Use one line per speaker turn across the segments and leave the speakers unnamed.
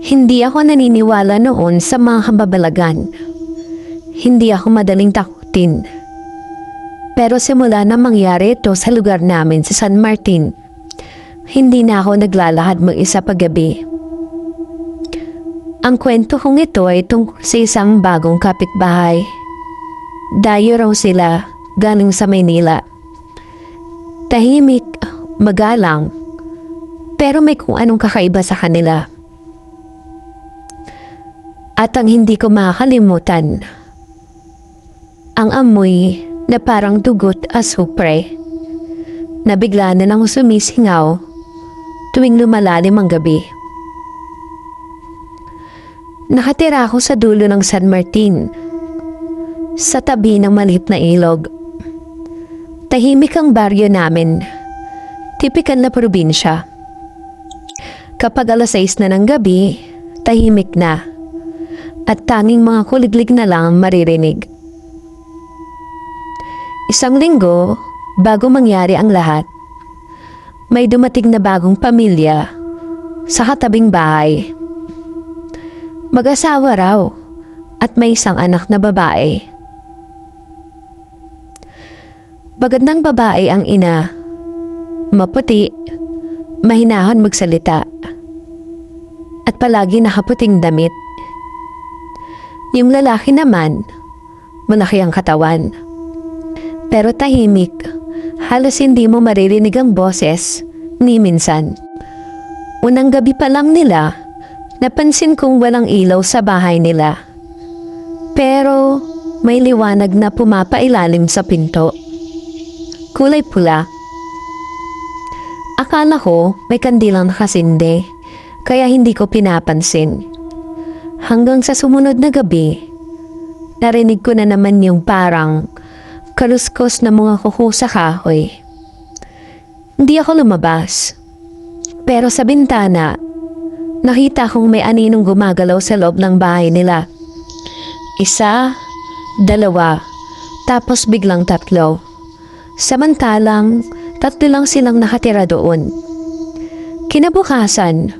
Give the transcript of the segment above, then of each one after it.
Hindi ako naniniwala noon sa mga kababalagan. Hindi ako madaling takutin. Pero simula na mangyari ito sa lugar namin sa San Martin, hindi na ako naglalakad mag-isa paggabi. Ang kwento kong ito ay tungkol sa isang bagong kapitbahay. Dayo raw sila galing sa Maynila. Tahimik, magalang, pero may kung anong kakaiba sa kanila. At ang hindi ko makakalimutan, ang amoy na parang dugot asupre, na bigla na nang sumisingaw tuwing lumalalim ang gabi. Nakatira ako sa dulo ng San Martin, sa tabi ng maliit na ilog. Tahimik ang baryo namin, tipikal na probinsya. Kapag alas 6 na ng gabi, tahimik na at tanging mga kuliglig na lang ang maririnig. Isang linggo, bago mangyari ang lahat, may dumating na bagong pamilya sa katabing bahay. Mag-asawa raw at may isang anak na babae. Bagad ng babae ang ina, maputi, mahinahan magsalita, at palagi nakaputing damit. Yung lalaki naman, malaki ang katawan. Pero tahimik, halos hindi mo maririnig ang boses ni minsan. Unang gabi pa lang nila, napansin kong walang ilaw sa bahay nila. Pero may liwanag na pumapailalim sa pinto. Kulay pula. Akala ko may kandilang nakasinde, kaya hindi ko pinapansin. Hanggang sa sumunod na gabi, narinig ko na naman yung parang kaluskos na mga kuko sa kahoy. Hindi ako lumabas. Pero sa bintana, nakita kong may aninong gumagalaw sa loob ng bahay nila. Isa, dalawa, tapos biglang tatlo. Samantalang, tatlo lang silang nakatira doon. Kinabukasan,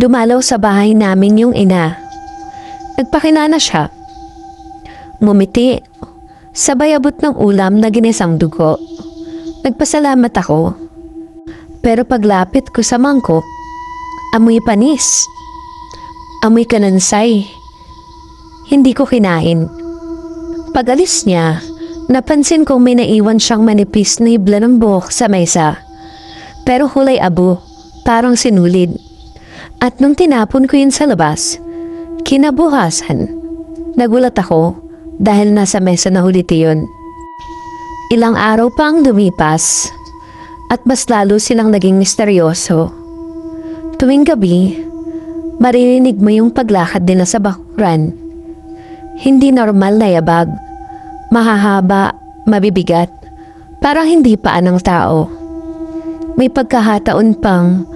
dumalaw sa bahay namin yung ina. Nagpakilala siya. Ngumiti. Sabay abot ng ulam na ginisang dugo. Nagpasalamat ako. Pero paglapit ko sa mangkok, amoy panis. Amoy kanansay. Hindi ko kinain. Pagalis niya, napansin kong may naiwan siyang manipis na hibla ng buhok sa mesa. Pero kulay abo, parang sinulid. At nung tinapon ko yun sa labas, Kinabukasan, nagulat ako dahil nasa mesa na ulit yun. Ilang araw pa ang lumipas at mas lalo silang naging misteryoso. Tuwing gabi, maririnig mo yung paglakad nila sa bakuran. Hindi normal na yabag, mahahaba, mabibigat, parang hindi pa ng tao. May pagkahataon pang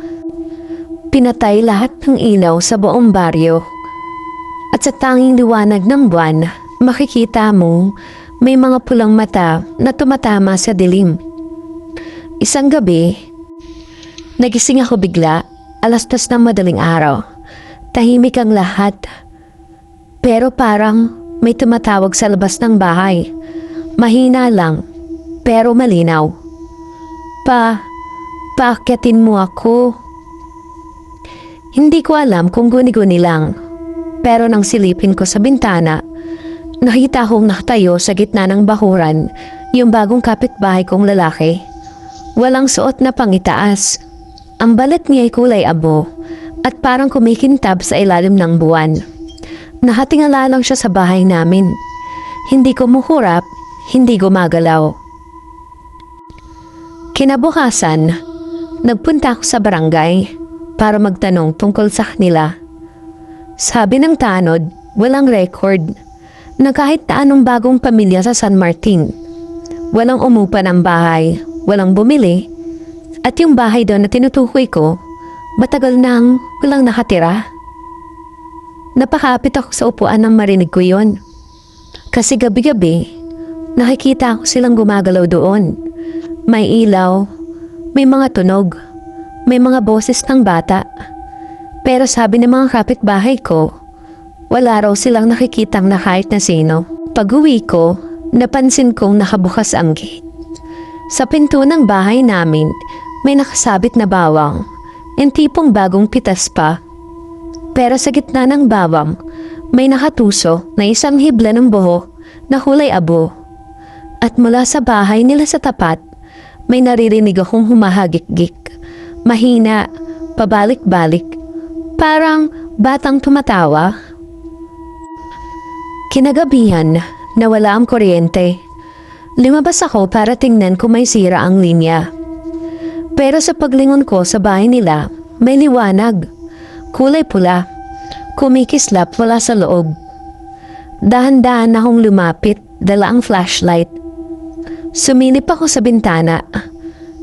pinatay lahat ng ilaw sa buong baryo. Sa tanging liwanag ng buwan, makikita mo may mga pulang mata na tumatama sa dilim. Isang gabi, nagising ako bigla, alas tas ng madaling araw. Tahimik ang lahat. Pero parang may tumatawag sa labas ng bahay. Mahina lang, pero malinaw. Pa, paakyatin mo ako. Hindi ko alam kung guni-guni lang. Pero nang silipin ko sa bintana, nakita kong nakatayo sa gitna ng bakuran yung bagong kapitbahay kong lalaki. Walang suot na pangitaas. Ang balat niya ay kulay abo at parang kumikintab sa ilalim ng buwan. Nakatingala lang siya sa bahay namin. Hindi kumuhurap, hindi gumagalaw. Kinabukasan, nagpunta ako sa barangay para magtanong tungkol sa kanila. Sabi ng tanod, walang record na kahit anong bagong pamilya sa San Martin. Walang umupa ng bahay, walang bumili, at yung bahay doon na tinutukoy ko, matagal nang walang nakatira. Napakapit ako sa upuan nang marinig ko yon. Kasi gabi-gabi, nakikita ko silang gumagalaw doon. May ilaw, may mga tunog, may mga boses ng bata. Pero sabi ng mga kapitbahay ko, wala raw silang nakikitang na kahit na sino. Pag uwi ko, napansin kong nakabukas ang gate. Sa pinto ng bahay namin, may nakasabit na bawang. Yung tipong bagong pitas pa. Pero sa gitna ng bawang, may nakatuso na isang hibla ng buho na kulay abo. At mula sa bahay nila sa tapat, may naririnig akong humahagik-gik. Mahina, pabalik-balik. Parang batang tumatawa. Kinagabihan, nawala ang kuryente. Lumabas ako para tingnan kung may sira ang linya. Pero sa paglingon ko sa bahay nila, may liwanag. Kulay pula. Kumikislap wala sa loob. Dahan-dahan akong lumapit, dala ang flashlight. Sumilip ako sa bintana.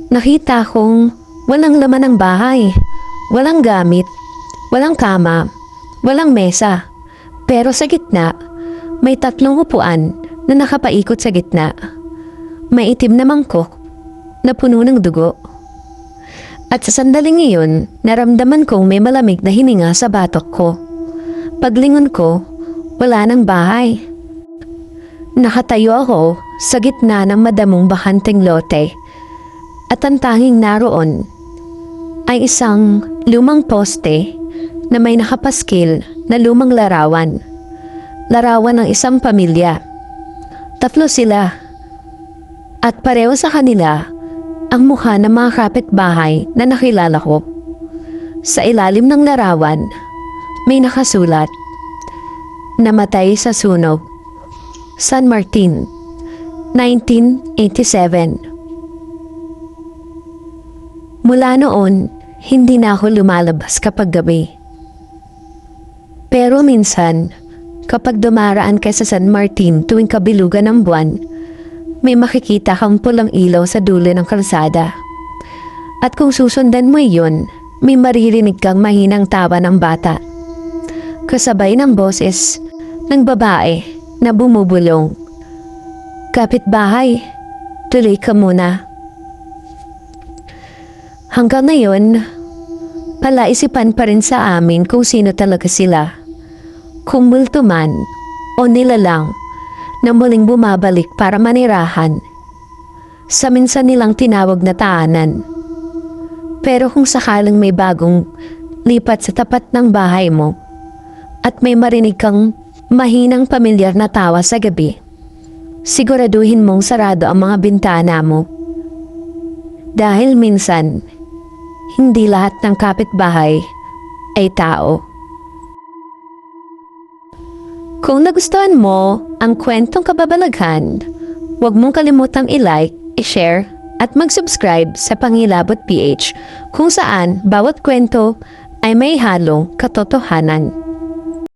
Nakita kong walang laman ng bahay. Walang gamit. Walang kama. Walang mesa. Pero sa gitna, may tatlong upuan na nakapaikot sa gitna. May itim na mangkok na puno ng dugo. At sa sandaling iyon, naramdaman kong may malamig na hininga sa batok ko. Paglingon ko, wala ng bahay. Nakatayo ako sa gitna ng madamong bakanting lote at ang tanging naroon ay isang lumang poste na may nakapaskil na lumang larawan. Larawan ng isang pamilya. Tatlo sila. At pareho sa kanila ang mukha ng mga kapitbahay na nakilala ko. Sa ilalim ng larawan, may nakasulat, Namatay sa sunog. San Martin, 1987. Mula noon, hindi na ako lumalabas kapag gabi. Pero minsan, kapag dumaraan ka sa San Martin tuwing kabilugan ng buwan, may makikita kang pulang ilaw sa dulo ng kalsada. At kung susundan mo iyon, may maririnig kang mahinang tawa ng bata. Kasabay ng boses ng babae na bumubulong. Kapitbahay, tuloy ka muna. Hanggang ngayon, palaisipan pa rin sa amin kung sino talaga sila. Kung multo man o nilalang na muling bumabalik para manirahan sa minsan nilang tinawag na taanan. Pero kung sakaling may bagong lipat sa tapat ng bahay mo at may marinig kang mahinang pamilyar na tawa sa gabi, siguraduhin mong sarado ang mga bintana mo. Dahil minsan, hindi lahat ng kapitbahay ay tao. Kung nagustuhan mo ang kwentong kababalaghan, huwag mong kalimutang i-like, i-share, at mag-subscribe sa Pangilabot PH kung saan bawat kwento ay may halong katotohanan.